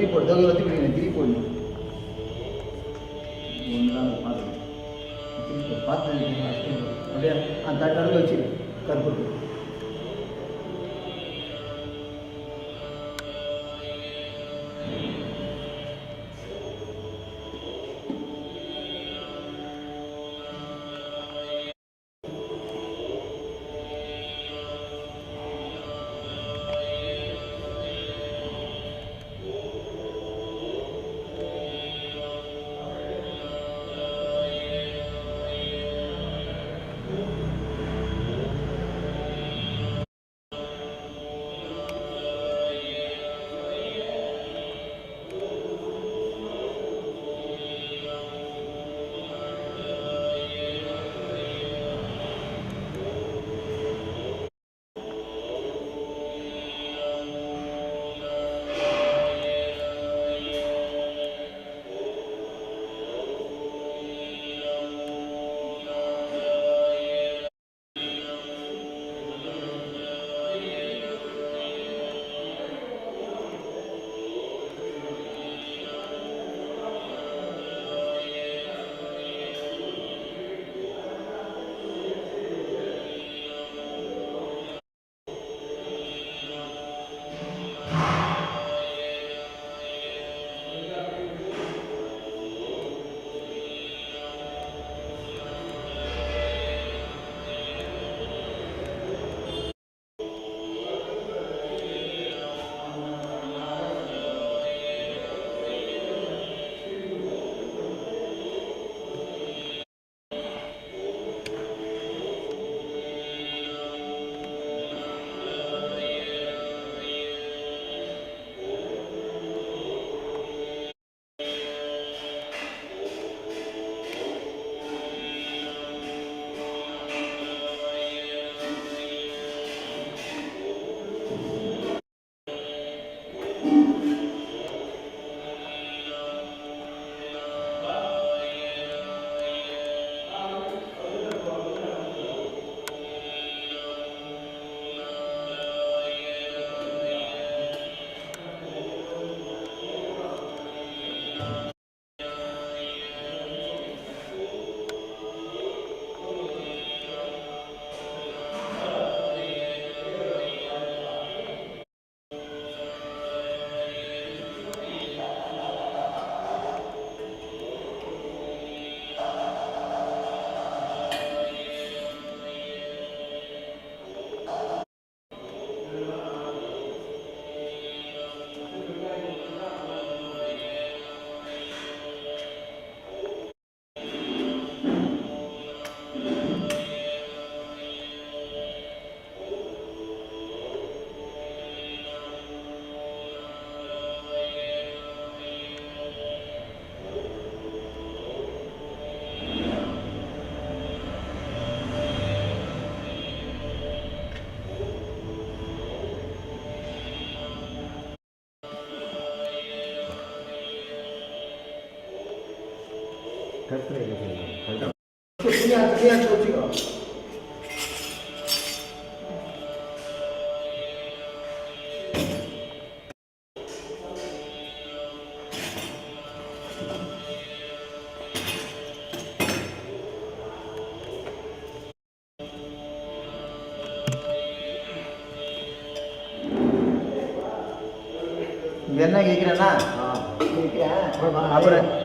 తిరిగి పోడు దొంగలు తిరిగి తిరిగి கட்டியாச்சு வச்சுக்கோ என்ன கேட்குறேன்னா கேட்குறேன் அப்புறம்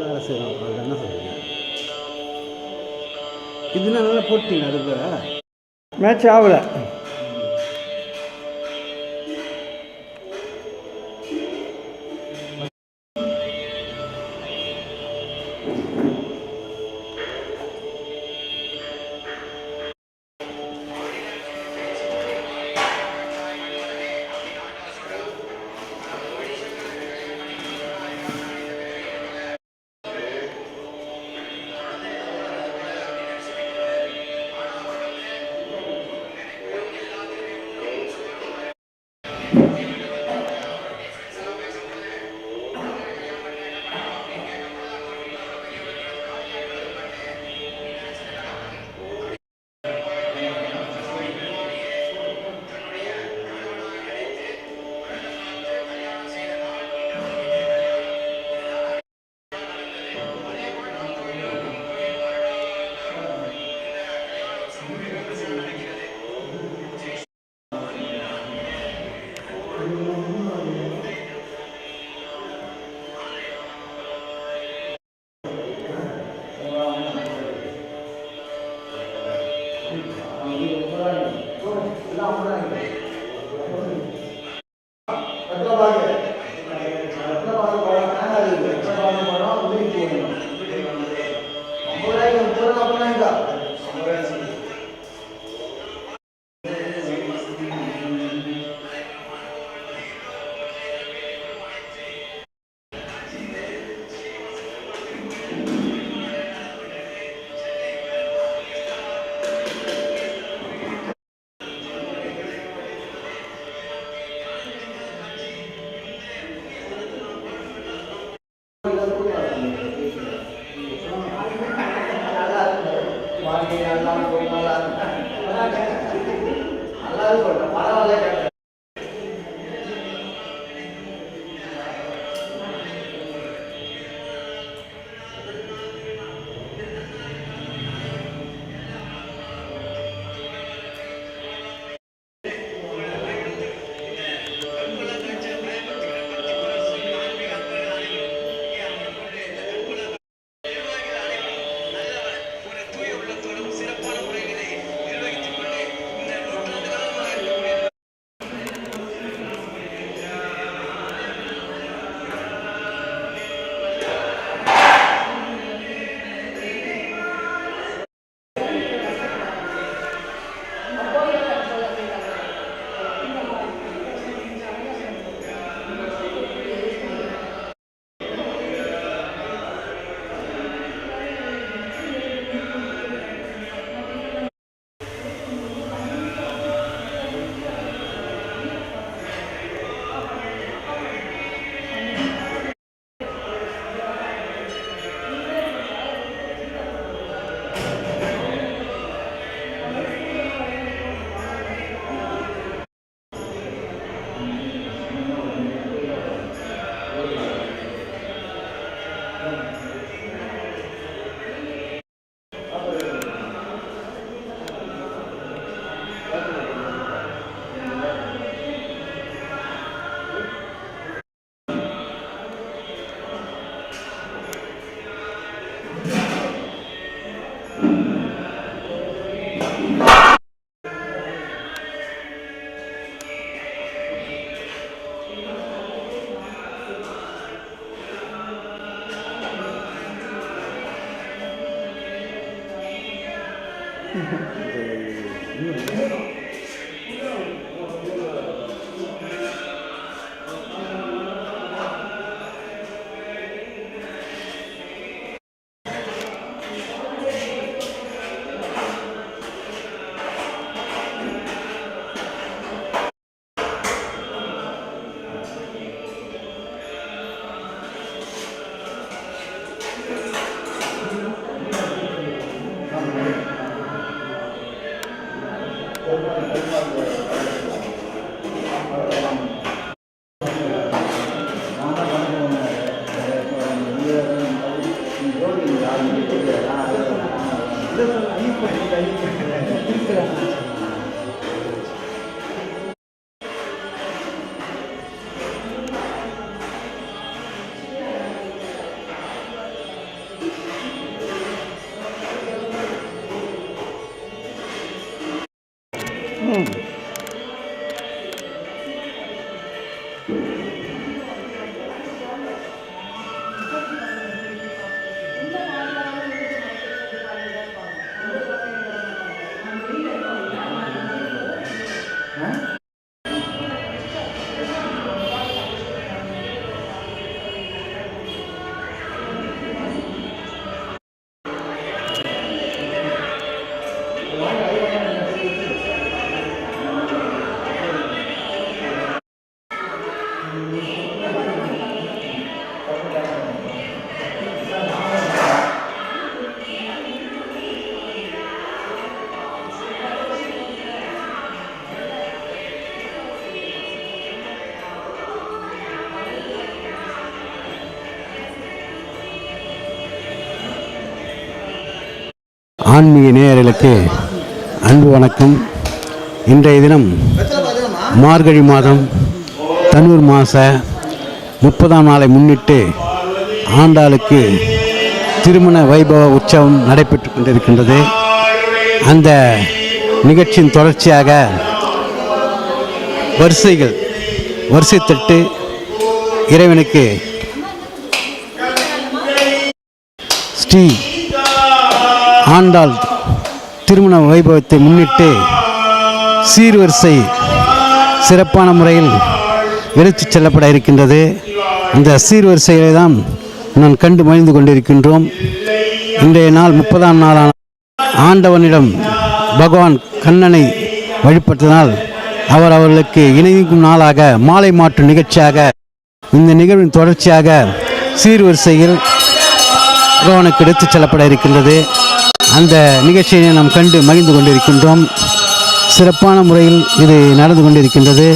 வேலை செய்கிறோம் அது என்ன சொல்றீங்க இதுனா நல்லா போட்டீங்க அது பேர மேட்ச் ஆகலை. சொல்றேன் பரவாயில்ல ஆன்மீக நேயர்களுக்கு அன்பு வணக்கம். இன்றைய தினம் மார்கழி மாதம் தனூர் மாத முப்பதாம் நாளை முன்னிட்டு ஆண்டாளுக்கு திருமண வைபவ உற்சவம் நடைபெற்று கொண்டிருக்கின்றது. அந்த நிகழ்ச்சியின் தொடர்ச்சியாக வரிசைகள் வரிசை தட்டு இறைவனுக்கு ஸ்ரீ ஆண்டாள் திருமண வைபவத்தை முன்னிட்டு சீர்வரிசை சிறப்பான முறையில் எடுத்துச் செல்லப்பட இருக்கின்றது. அந்த சீர்வரிசைகளை தான் நான் கண்டு மகிழ்ந்து கொண்டிருக்கின்றோம். இன்றைய நாள் முப்பதாம் நாளான ஆண்டவனிடம் பகவான் கண்ணனை வழிபட்டதனால் அவர் அவர்களுக்கு இணைக்கும் நாளாக மாலை மாற்று நிகழ்ச்சியாக இந்த நிகழ்வின் தொடர்ச்சியாக சீர்வரிசையில் பகவானுக்கு எடுத்துச் செல்லப்பட இருக்கின்றது. அந்த நிகழ்ச்சியை நாம் கண்டு மகிழ்ந்து கொண்டிருக்கின்றோம். சிறப்பான முறையில் இது நடந்து கொண்டிருக்கின்றது.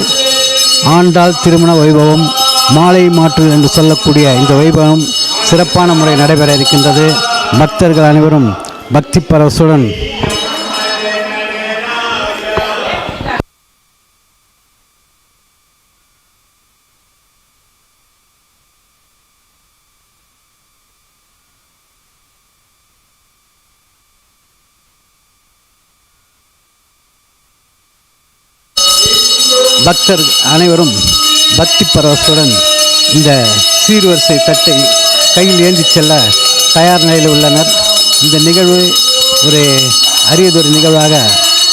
ஆண்டாள் திருமண வைபவம் மாலை மாற்று என்று சொல்லக்கூடிய இந்த வைபவம் சிறப்பான முறை நடைபெற இருக்கின்றது. பக்தர்கள் அனைவரும் பக்தி பரவசுடன் பக்தர் அனைவரும் பக்தி பரவசுடன் இந்த சீர்வரிசை தட்டை கையில் ஏந்தி செல்ல தயார் நிலையில் உள்ளனர். இந்த நிகழ்வு ஒரு அரியதொரு நிகழ்வாக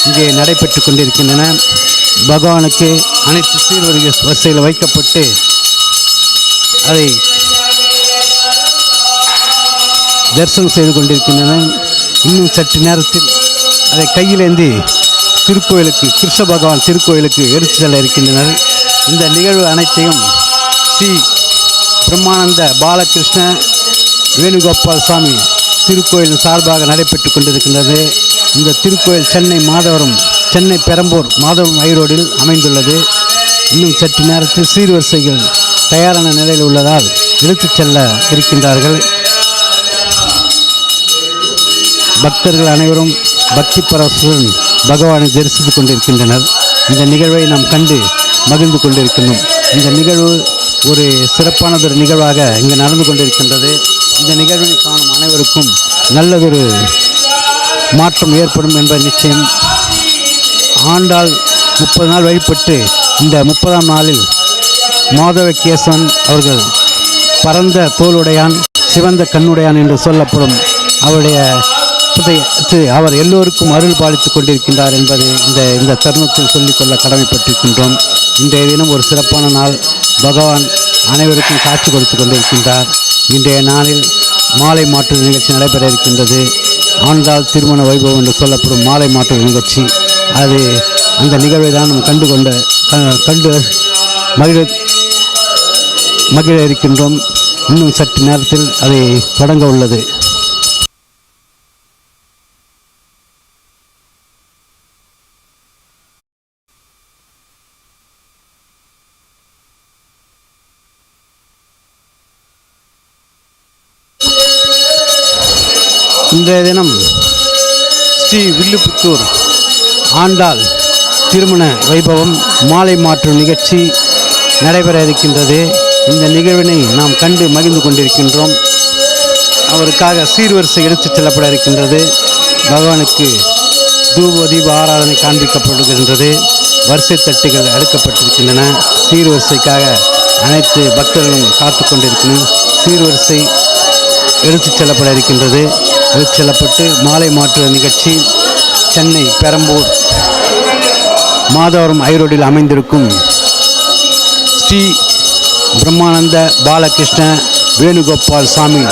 இங்கே நடைபெற்று கொண்டிருக்கின்றன. பகவானுக்கு அனைத்து சீர்வரி வரிசையில் வைக்கப்பட்டு அதை தரிசனம் செய்து கொண்டிருக்கின்றன இன்னும் சற்று நேரத்தில் அதை கையிலேந்தி திருக்கோயிலுக்கு கிருஷ்ண பகவான் திருக்கோயிலுக்கு எடுத்து செல்ல இருக்கின்றனர். இந்த நிகழ்வு அனைத்தையும் ஸ்ரீ பிரம்மானந்த பாலகிருஷ்ண வேணுகோபால் சுவாமி திருக்கோயில் சார்பாக நடைபெற்று கொண்டிருக்கின்றது. இந்த திருக்கோயில் சென்னை மாதவரம் சென்னை பெரம்பூர் மாதவரம் ஐரோடில் அமைந்துள்ளது. இன்னும் சற்று நேரத்தில் சீர்வரிசைகள் தயாரான நிலையில் உள்ளதால் எடுத்துச் செல்ல இருக்கின்றார்கள். பக்தர்கள் அனைவரும் பக்தி பரவசுடன் பகவானை தரிசித்துக் கொண்டிருக்கின்றனர். இந்த நிகழ்வை நாம் கண்டு மகிழ்ந்து கொண்டிருக்கின்றோம். இந்த நிகழ்வு ஒரு சிறப்பானதொரு நிகழ்வாக இங்கு நடந்து கொண்டிருக்கின்றது. இந்த நிகழ்வினை காணும் அனைவருக்கும் நல்லதொரு மாற்றம் ஏற்படும் என்ற நிச்சயம். ஆண்டாள் முப்பது நாள் வழிபட்டு இந்த முப்பதாம் நாளில் மாதவ கேசவன் அவர்கள் பரந்த தோளுடையான் சிவந்த கண்ணுடையான் என்று சொல்லப்படும் அவருடைய அவர் எல்லோருக்கும் அருள் பாலித்துக் கொண்டிருக்கின்றார் என்பதை இந்த இந்த தருணத்தில் சொல்லிக்கொள்ள கடமைப்பட்டிருக்கின்றோம். இன்றைய தினம் ஒரு சிறப்பான நாள். பகவான் அனைவருக்கும் காட்சி கொடுத்து கொண்டிருக்கின்றார். இன்றைய நாளில் மாலை மாற்று நிகழ்ச்சி நடைபெற இருக்கின்றது. ஆண்டாள் திருமண வைபவம் என்று சொல்லப்படும் மாலை மாற்று நிகழ்ச்சி. அது அந்த நிகழ்வை தான் நாம் கண்டு கொண்ட க- கண்டு மகிழ மகிழ இருக்கின்றோம். இன்னும் சற்று நேரத்தில் அதை தொடங்க உள்ளது. வில்லுபுத்தூர் ஆண்டாள் திருமண வைபவம் மாலை மாற்றும் நிகழ்ச்சி நடைபெற இருக்கின்றது. இந்த நிகழ்வினை நாம் கண்டு மகிழ்ந்து கொண்டிருக்கின்றோம். அவருக்காக சீர்வரிசை எடுத்துச் செல்லப்பட இருக்கின்றது. பகவானுக்கு தூப தீப ஆராதனை காண்பிக்கப்படுகின்றது. வரிசை தட்டுகள் அடுக்கப்பட்டிருக்கின்றன சீர்வரிசைக்காக அனைத்து பக்தர்களும் காத்து கொண்டிருக்கணும். சீர்வரிசை எடுத்துச் செல்லப்பட இருக்கின்றது. எடுத்துச் செல்லப்பட்டு மாலை மாற்று நிகழ்ச்சி சென்னை பெரம்பூர் மாதவரம் ஐரோடில் அமைந்திருக்கும் ஸ்ரீ பிரம்மானந்த பாலகிருஷ்ண வேணுகோபால் சாமி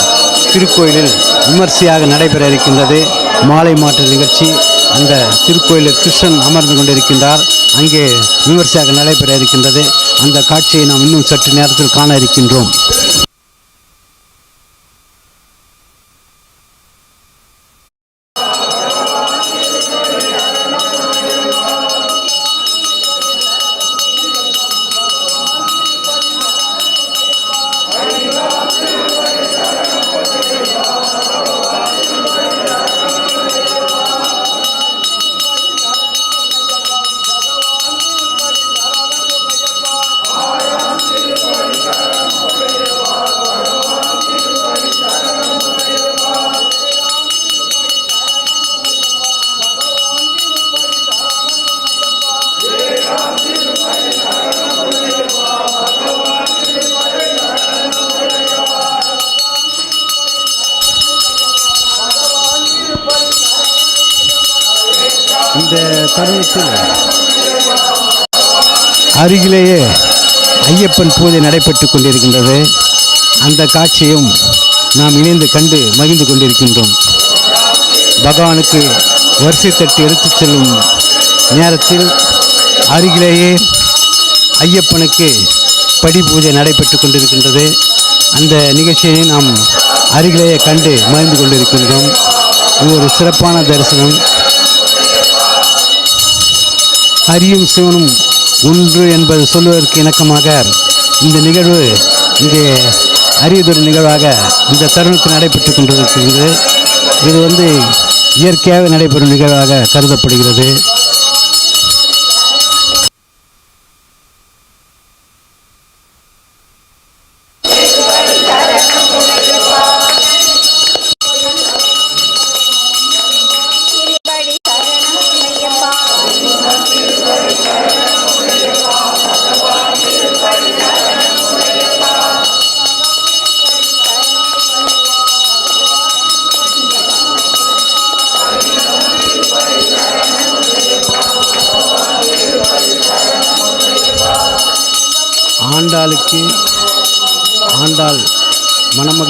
திருக்கோயிலில் விமர்சையாக நடைபெற இருக்கின்றது. மாலை மாற்று நிகழ்ச்சி. அந்த திருக்கோயிலில் கிருஷ்ணன் அமர்ந்து கொண்டிருக்கின்றார். அங்கே விமர்சையாக நடைபெற இருக்கின்றது. அந்த காட்சியை நாம் இன்னும் சற்று நேரத்தில் காண இருக்கின்றோம். அந்த காட்சியும் நாம் இணைந்து கண்டு மகிழ்ந்து கொண்டிருக்கின்றோம். பகவானுக்கு வரிசை தட்டி எடுத்துச் செல்லும் நேரத்தில் அருகிலேயே ஐயப்பனுக்கு படி பூஜை நடைபெற்றுக் கொண்டிருக்கின்றது. அந்த நிகழ்ச்சியை நாம் அருகிலேயே கண்டு மகிழ்ந்து கொண்டிருக்கின்றோம். இது ஒரு சிறப்பான தரிசனம். ஹரியும் சிவனும் ஒன்று என்பது சொல்வதற்கு இணக்கமாக இந்த நிகழ்வு இங்கே அரியதொரு நிகழ்வாக இந்த தருணத்தில் நடைபெற்றுக் கொண்டிருக்கிறது. இது வந்து இயற்கையாக நடைபெறும் நிகழ்வாக கருதப்படுகிறது.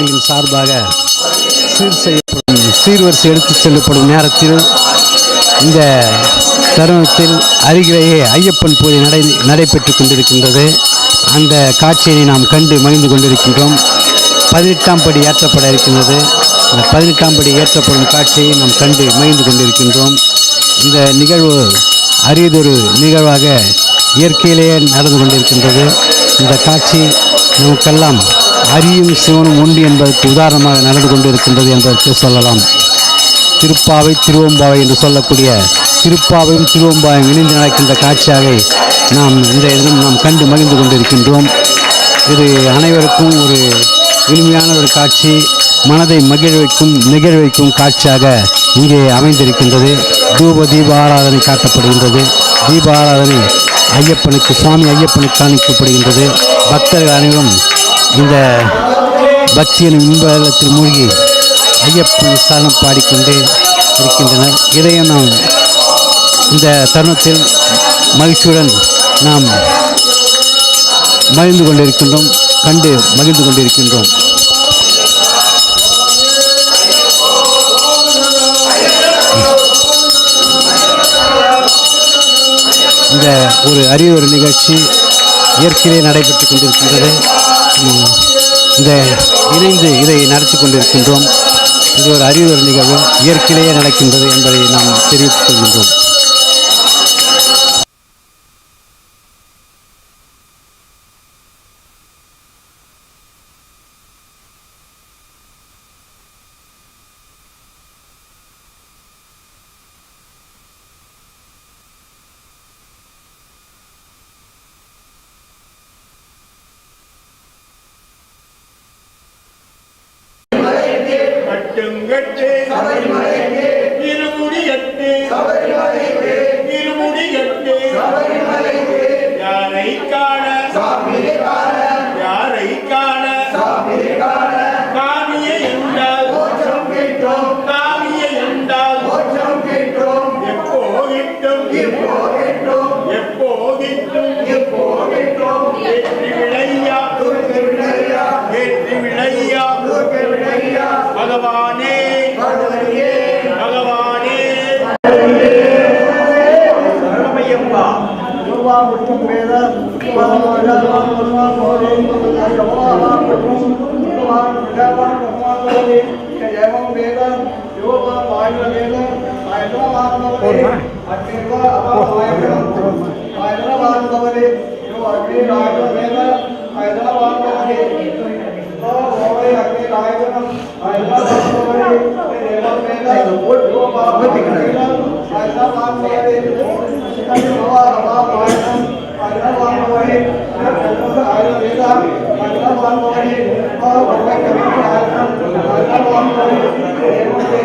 மணமகளின் சார்பாக சீர் செய்யப்படும் சீர்வரிசை எடுத்துச் செல்லப்படும் நேரத்தில் இந்த தருணத்தில் அருகிலேயே ஐயப்பன் பூஜை நடை நடைபெற்று கொண்டிருக்கின்றது. அந்த காட்சியை நாம் கண்டு மகிழ்ந்து கொண்டிருக்கின்றோம். பதினெட்டாம் படி ஏற்றப்பட இருக்கின்றது. இந்த பதினெட்டாம் படி ஏற்றப்படும் காட்சியை நாம் கண்டு மகிழ்ந்து கொண்டிருக்கின்றோம். இந்த நிகழ்வு அரியதொரு நிகழ்வாக இயற்கையிலேயே நடந்து கொண்டிருக்கின்றது. இந்த காட்சி நமக்கெல்லாம் அரியும் சிவனும் உண்டு என்பதற்கு உதாரணமாக நடந்து கொண்டிருக்கின்றது என்பதற்கு சொல்லலாம். திருப்பாவை திருவம்பாவை என்று சொல்லக்கூடிய திருப்பாவையும் திருவம்பாவையும் இணைந்து நடக்கின்ற காட்சியாக நாம் இந்த தினம் நாம் கண்டு மகிழ்ந்து கொண்டிருக்கின்றோம். இது அனைவருக்கும் ஒரு இனிமையான ஒரு காட்சி மனதை மகிழ வைக்கும் நிகழ் வைக்கும் காட்சியாக இங்கே அமைந்திருக்கின்றது. தூப தீப ஆராதனை காட்டப்படுகின்றது. தீப ஆராதனை ஐயப்பனுக்கு சுவாமி ஐயப்பனுக்கு காணிக்கப்படுகின்றது பக்தர்கள் அனைவரும் இந்த பக்தியின் இன்பத்தில் மூழ்கி ஐயப்பன் சரணம் பாடிக்கொண்டே இருக்கின்றனர். இதையும் நாம் இந்த தருணத்தில் மகிழ்ச்சியுடன் நாம் மகிழ்ந்து கொண்டிருக்கின்றோம். கண்டு மகிழ்ந்து கொண்டிருக்கின்றோம். இந்த ஒரு அரிய ஒரு நிகழ்ச்சி இயற்கையிலே நடைபெற்று கொண்டிருக்கின்றது. இந்த இணைந்து இதை நடத்தி கொண்டிருக்கின்றோம். இது ஒரு அறிவுரை நிகழ்வு. இயற்கையிலேயே நடக்கின்றது என்பதை நாம் தெரிவித்துக் கொள்கின்றோம்.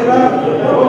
Thank you.